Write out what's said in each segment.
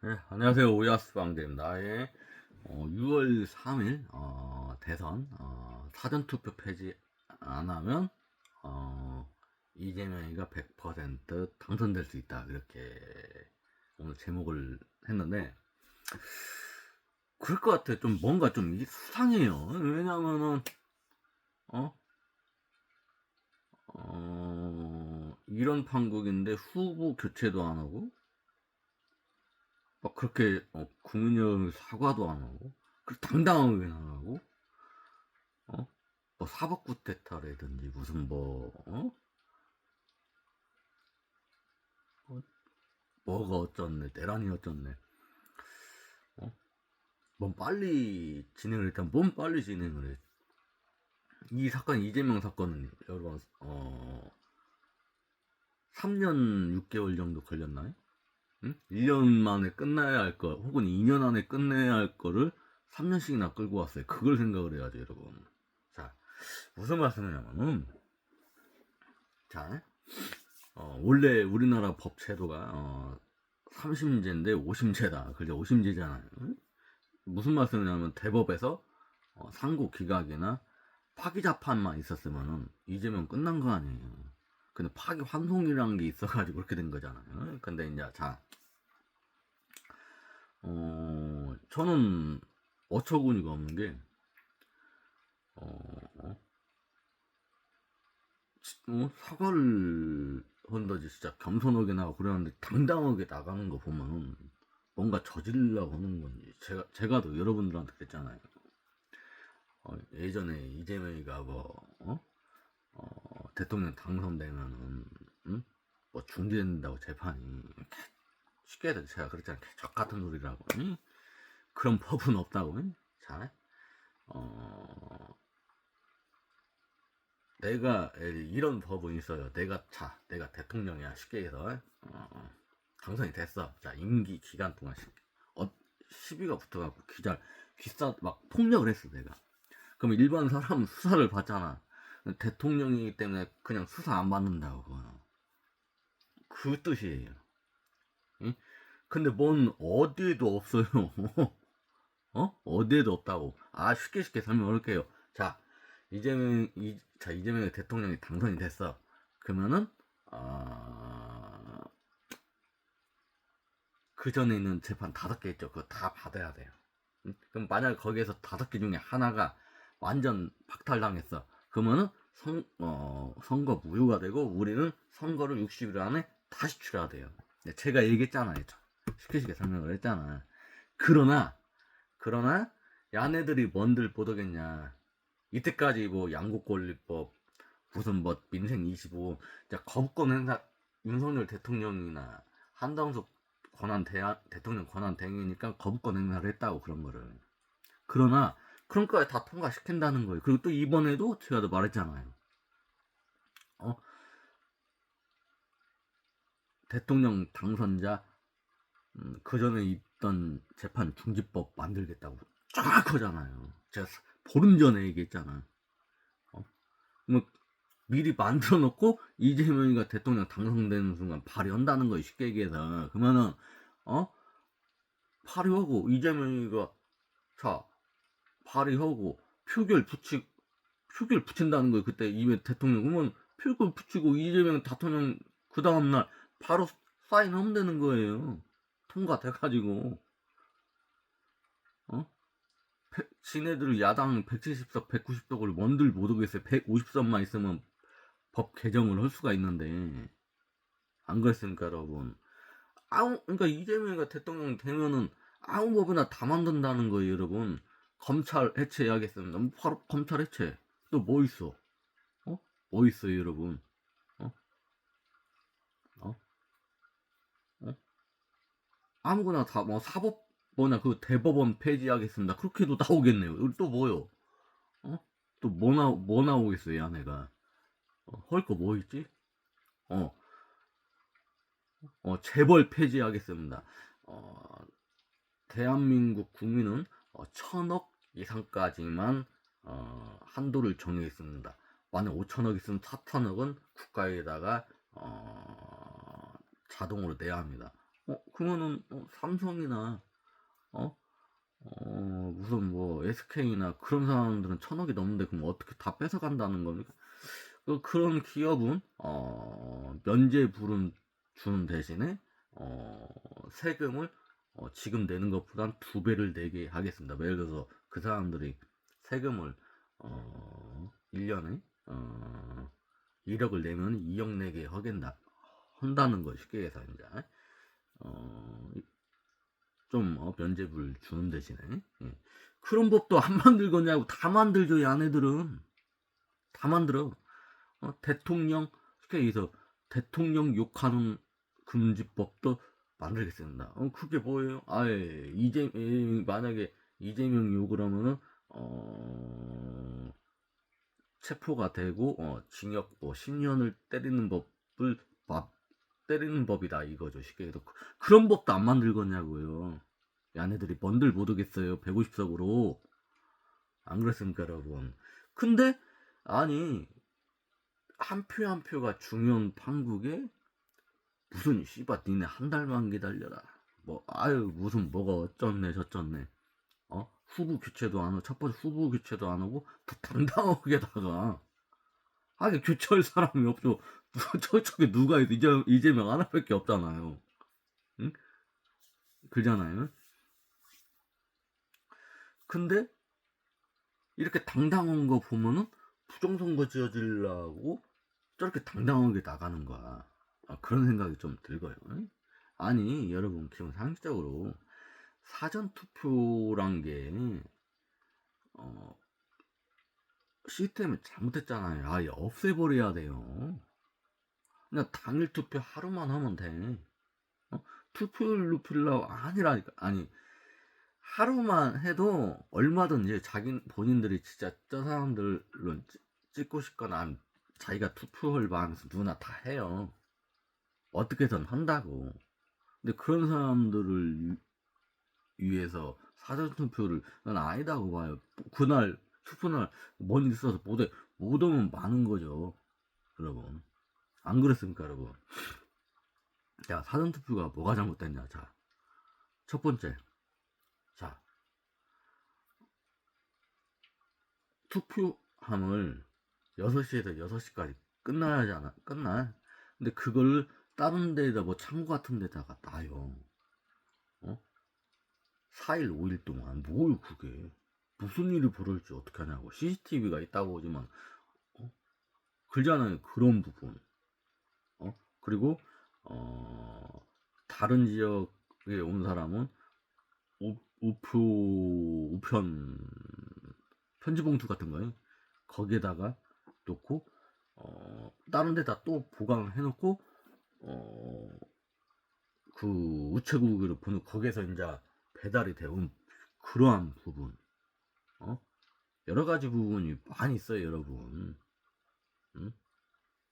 네, 안녕하세요. 오야스 방대입니다. 예. 어, 6월 3일 어, 대선 어, 사전투표 폐지 안 하면 어, 이재명이가 100% 당선될 수 있다. 이렇게 오늘 제목을 했는데 그럴 것 같아. 좀 뭔가 좀 이게 수상해요. 왜냐면은 어? 어, 이런 판국인데 후보 교체도 안 하고 막 그렇게 어, 국민여러분 사과도 안 하고 그 당당하게 안 하고 어? 뭐 사법구태타라든지 무슨 뭐 어? 어? 뭐가 어쩌네 대란이 어쩌네 어? 뭔 빨리 진행을 일단 뭔 빨리 진행을 해. 이 사건 이재명 사건은 여러분 어 3년 6개월 정도 걸렸나요? 응? 1년 만에 끝나야 할 거, 혹은 2년 안에 끝내야 할 거를 3년씩이나 끌고 왔어요. 그걸 생각을 해야죠, 여러분. 자, 무슨 말씀이냐면은, 자, 어, 원래 우리나라 법 제도가, 어, 30제인데 50제다. 그게 50제잖아요. 응? 무슨 말씀이냐면, 대법에서, 어, 상고 기각이나 파기 자판만 있었으면은, 이재명 끝난 거 아니에요. 근데 파기 환송이라는 게 있어가지고 그렇게 된 거잖아요. 근데 이제 자, 어, 저는 어처구니가 없는 게, 어, 어, 사과를 한다지 진짜 겸손하게 나가고 그러는데 당당하게 나가는 거 보면은 뭔가 저질러고 하는 건지 제가 제가 도 여러분들한테 그랬잖아요. 어, 예전에 이재명이가 뭐 어? 어, 대통령 당선되면은 응? 뭐 중지된다고 재판이 개- 쉽게 해서 제가 그랬잖아요. 적 같은 소리라고 응? 그런 법은 없다고 응? 자, 어, 내가 에, 이런 법은 있어요. 내가 자, 내가 대통령이야 쉽게 해서 어, 어, 당선이 됐어. 자 임기 기간 동안 시, 어, 시비가 붙어갖고 기자 기사 막 폭력을 했어 내가. 그럼 일반 사람은 수사를 받잖아. 대통령이기 때문에 그냥 수사 안 받는다고. 그 뜻이에요. 응? 근데 뭔 어디에도 없어요. 어? 어디에도 없다고. 아 쉽게 쉽게 설명할게요. 자 이재명 이, 자 이재명의 대통령이 당선이 됐어. 그러면은 아, 그 전에 있는 재판 다섯 개 있죠. 그거 다 받아야 돼요. 응? 그럼 만약 거기에서 다섯 개 중에 하나가 완전 박탈당했어. 그러면은 선, 어, 선거 무효가 되고 우리는 선거를 60일 안에 다시 치러야 돼요. 네, 제가 얘기했잖아요. 쉽게 설명을 했잖아. 그러나 그러나 야네들이 뭔들 보더겠냐. 이때까지 뭐 양국권리법 무슨 뭐 민생 25 자, 거부권 행사 윤석열 대통령이나 한당석 권한 대한, 대통령 권한 대행이니까 거부권 행사를 했다고 그런 거를. 그러나 그런 거에 다 통과시킨다는 거예요. 그리고 또 이번에도 제가 도 말했잖아요. 어? 대통령 당선자 음, 그 전에 있던 재판 중지법 만들겠다고 쫙 하잖아요. 제가 사- 보름 전에 얘기했잖아. 어? 뭐 미리 만들어 놓고 이재명이가 대통령 당선되는 순간 발의한다는 거예요. 쉽게 얘기해서 그러면은 어 발의하고 이재명이가 자 발의하고 표결 붙이 표결 붙인다는 거예요. 그때 이미 대통령 그러면 표결 붙이고 이재명 대통령 그 다음 날 바로 사인하면 되는 거예요. 통과돼가지고 어? 패- 지네들 야당 170석, 190석을 뭔들 못 오겠어요. 150석만 있으면 법 개정을 할 수가 있는데 안 그랬습니까, 여러분? 아무 그러니까 이재명이가 대통령 되면은 아무 법이나 다 만든다는 거예요, 여러분. 검찰 해체해야겠습니다. 뭐 바로 검찰 해체. 또 뭐 있어? 어? 뭐 있어요, 여러분? 어? 어? 어? 아무거나 다 뭐 사법 뭐냐 그 대법원 폐지하겠습니다. 그렇게도 나오겠네요. 여기 또 뭐요? 어? 또 뭐 나, 뭐 나오겠어요, 이 아내가? 어, 할거뭐 있지? 어, 어, 재벌 폐지하겠습니다. 어, 대한민국 국민은 어, 천억 이상까지만 어, 한도를 정해 있습니다. 만약 5천억 있으면 4천억은 국가에다가 어, 자동으로 내야 합니다. 어, 그러면은 어, 삼성이나 어? 어, 무슨 뭐 SK나 그런 사람들은 천억이 넘는데 그럼 어떻게 다 뺏어간다는 겁니까? 그, 그런 기업은 어, 면제 부름 주는 대신에 어, 세금을 어, 지금 내는 것보단 두 배를 내게 하겠습니다. 뭐 예를 들어서 그 사람들이 세금을 어, 1년에 어, 1억을 내면 2억 내게 하겠다 한다는 해서 이제 어, 좀 어, 면제부를 주는 대신에 예. 그런 법도 안 만들거냐고 다 만들죠 이 아내들은 다 만들어 어, 대통령 쉽게 얘기해서 대통령 욕하는 금지법도 만들겠습니다. 어, 그게 뭐예요? 아예 이재 에, 만약에 이재명 욕을 하면은 어 체포가 되고 어 징역 뭐 10년을 때리는 법을 막 때리는 법이다 이거죠. 쉽게 해서. 그- 그런 법도 안 만들겠냐고요. 이 아내들이 뭔들 못 오겠어요. 150석으로. 안 그랬습니까 여러분? 근데 아니 한표한 표가 중요한 판국에 무슨 씨발 니네 한 달만 기다려라. 뭐 아유 무슨 뭐가 어쩌네 저쩌네. 어? 후보 교체도 안 하고 첫 번째 후보 교체도 안 하고 더 당당하게다가. 아니 교체할 사람이 없죠 저쪽에 누가 있어 이재, 이재명 하나밖에 없잖아요 응 그잖아요 근데 이렇게 당당한 거 보면은 부정선거 지어주려고 저렇게 당당하게 나가는 거야 아, 그런 생각이 좀 들고요. 아니, 여러분, 기본 상식적으로 사전 투표란 게, 어, 시스템이 잘못됐잖아요. 아예 없애버려야 돼요. 그냥 당일 투표 하루만 하면 돼. 어? 투표율 높이려고 아니라니까. 아니, 하루만 해도 얼마든지 자기, 본인들이 진짜 저 사람들로 찍- 찍고 싶거나 자기가 투표를 마음에서 누나 다 해요. 어떻게든 한다고. 근데 그런 사람들을 위- 위해서 사전 투표를 난 아니다고 봐요. 그날 투표날 뭔 일 있어서 못해 못 오면 많은 거죠, 여러분. 안 그랬습니까, 여러분? 자, 사전투표가 뭐가 잘못됐냐? 자, 첫 번째, 자, 투표함을 6시에서 6시까지 끝나야 하잖아. 끝나. 근데 그걸 다른 데다 뭐 창고 같은 데다가 놔요. 어? 4일, 5일 동안 뭘 그게 무슨 일이 벌어질지 어떻게 하냐고 CCTV가 있다고 하지만 어? 그잖아요 그런 부분 어? 그리고 어 다른 지역에 온 사람은 우, 우표 우편 편지 봉투 같은 거요 거기에다가 놓고 어 다른 데다 또 보관해 놓고 어, 그 우체국으로 보는 거기에서 이제 배달이 되온 그러한 부분, 어? 여러 가지 부분이 많이 있어요, 여러분. 응?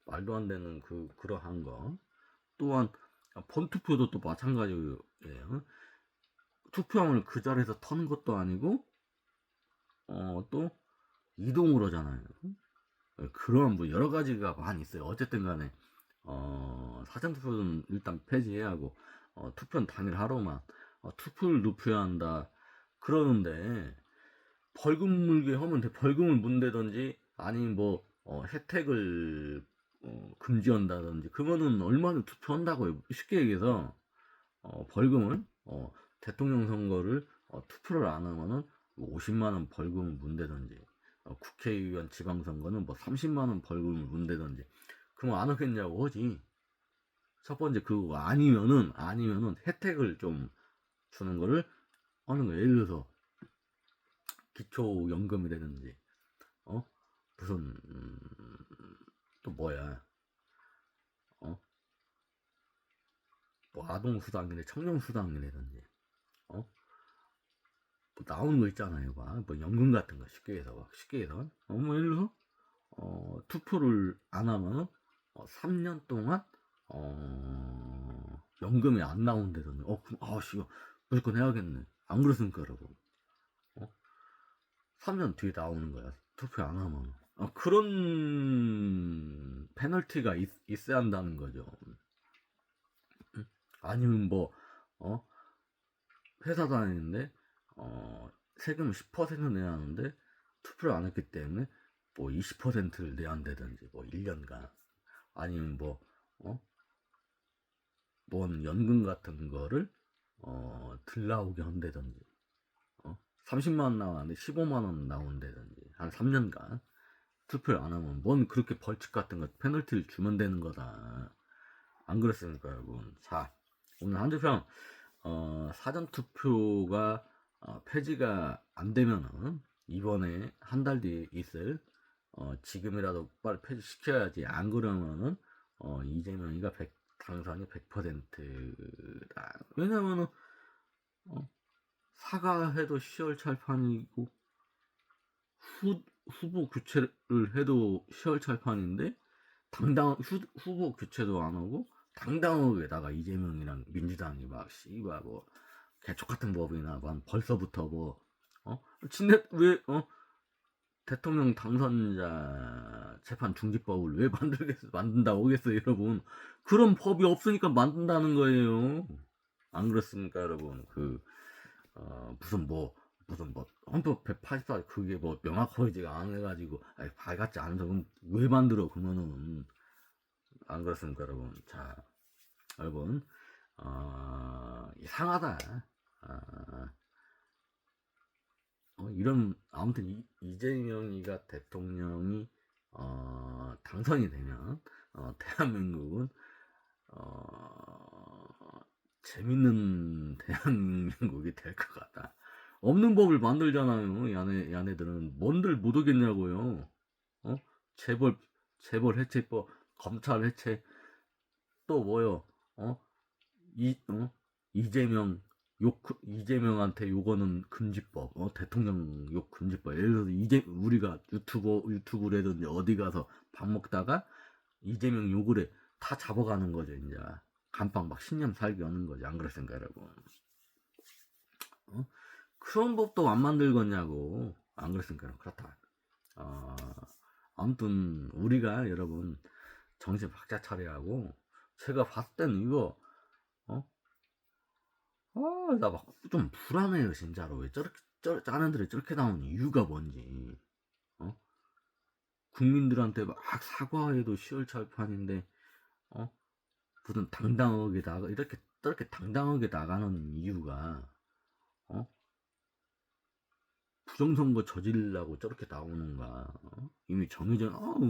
말도 안 되는 그 그러한 거. 또한 본투표도 또 마찬가지예요. 투표함을 그 자리에서 터는 것도 아니고, 어, 또 이동을 하잖아요. 그런 뭐 여러 가지가 많이 있어요. 어쨌든 간에 어, 사전 투표는 일단 폐지해야 하고 어, 투표는 당일 하루만 어, 투표를 높여야 한다 그러는데 벌금 물게 하면 돼 벌금을 문대든지 아니면 뭐 어, 혜택을 어, 금지한다든지 그거는 얼마나 투표한다고요 쉽게 얘기해서 어, 벌금을 어, 대통령 선거를 어, 투표를 안 하면은 50만 원 벌금을 문대든지 어, 국회의원 지방선거는 뭐 30만 원 벌금을 문대든지 그럼 안 하겠냐고 하지. 첫 번째 그거 아니면은 아니면은 혜택을 좀 주는 거를 하는 거예요. 예를 들어서 기초연금이라든지 어 무슨 음, 또 뭐야 어 뭐 아동 수당이나 청년 수당이라든지 어 뭐 나오는 거 있잖아요. 막. 뭐 연금 같은 거 쉽게 해서 막 쉽게 해서 어뭐 예를 들어서 어 투표를 안 하면은 어, 3년 동안 어, 연금이 안 나온다더니 어, 그럼 아, 씨, 무조건 해야겠네. 안 여러분? 어? 3년 뒤에 나오는 거야. 투표 안 하면. 어, 그런 페널티가 있, 있어야 한다는 거죠. 응? 아니면 뭐 어 회사 다니는데 어 세금 10% 내야 하는데 투표를 안 했기 때문에 뭐 20%를 내야 한다든지 뭐 1년간 아니면 뭐 어? 뭔 연금 같은 거를 어 들나오게 한다든지 어? 30만 원 나왔는데 15만 원 나온다든지 한 3년간 투표를 안 하면 뭔 그렇게 벌칙 같은 거 페널티를 주면 되는 거다. 안 그랬습니까 여러분? 자 오늘 한주평 어, 사전 투표가 어, 폐지가 안 되면은 이번에 한 달 뒤에 있을 어, 지금이라도 빨리 폐지시켜야지. 안 그러면은 어, 이재명이가 100, 당선이 100%다. 왜냐면은 어, 사과해도 10월 찰판이고 후, 후보 교체를 해도 10월 찰판인데 당당 후, 후보 교체도 안 하고 당당하게다가 이재명이랑 민주당이 막 씨발 뭐 개촉 같은 법이나 막 벌써부터 뭐 어? 진짜 왜어? 대통령 당선자 재판 중지법을 왜 만들겠어 만든다 오겠어요 여러분? 그런 법이 없으니까 만든다는 거예요. 안 그렇습니까 여러분? 그 어, 무슨 뭐 무슨 뭐 헌법 184 그게 뭐 명확하지가 안 해가지고 아니, 밝았지 적은 왜 만들어 그러면은? 안 그렇습니까 여러분? 자 여러분 어, 이상하다. 아, 어, 이런 아무튼 이, 이재명이가 대통령이 어, 당선이 되면 어, 대한민국은 어, 재밌는 대한민국이 될 것 같다. 없는 법을 만들잖아요. 야네 야네들은 뭔들 못 오겠냐고요. 어? 재벌 재벌 해체법, 검찰 해체 또 뭐요? 어? 이 어? 이재명 욕 이재명한테 요거는 금지법, 어 대통령 욕 금지법. 예를 들어서 이제 우리가 유튜버 유튜브라든지 어디 가서 밥 먹다가 이재명 욕을 해. 다 잡아가는 거죠 이제 감방 막 신념 살기 하는 거지 안 그랬습니까 여러분? 어? 그런 법도 안 만들겠냐고 안 그랬습니까? 그렇다. 어, 아무튼 우리가 여러분 정신 박자 차려하고 제가 봤을 때는 이거 어? 아, 나막 좀 불안해요, 진짜로. 왜 저렇게, 저, 짜는들이 저렇게 나오는 이유가 뭔지. 어? 국민들한테 막 사과해도 시월철 판인데, 어? 무슨 당당하게 나가, 이렇게, 저렇게 당당하게 나가는 이유가, 어? 부정선거 저지르려고 저렇게 나오는가. 어? 이미 정해진, 아우,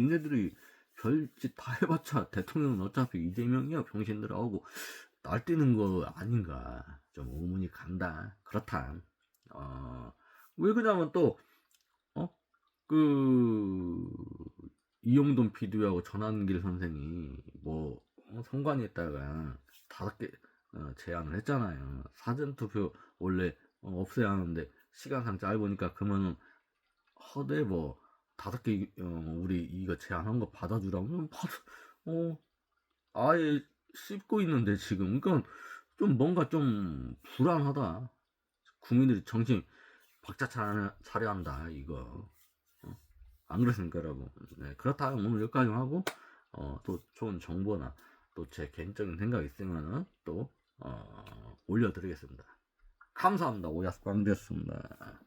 니네들이 별짓 다 해봤자 대통령은 어차피 이재명이야, 병신들하고. 날뛰는 거 아닌가 좀 의문이 간다 그렇다 어, 왜 그러냐면 또 어 그 이용돈 PD하고 전환길 선생이 뭐 어, 선관위 에다가 다섯 개 어, 제안을 했잖아요 사전투표 원래 어, 없애야 하는데 시간상 짧으니까 그러면은 허대 뭐 다섯 개 어, 우리 이거 제안한 거 받아주라면 받아 어 아예 씹고 있는데 지금. 그러니까 좀 뭔가 좀 불안하다. 국민들이 정신 박자 차려 한다 이거. 어? 안 그렇습니까 여러분 네, 그렇다. 오늘 여기까지 하고 어, 또 좋은 정보나 또 제 개인적인 생각 있으면은 또 어, 올려드리겠습니다 감사합니다. 오야스 광대였습니다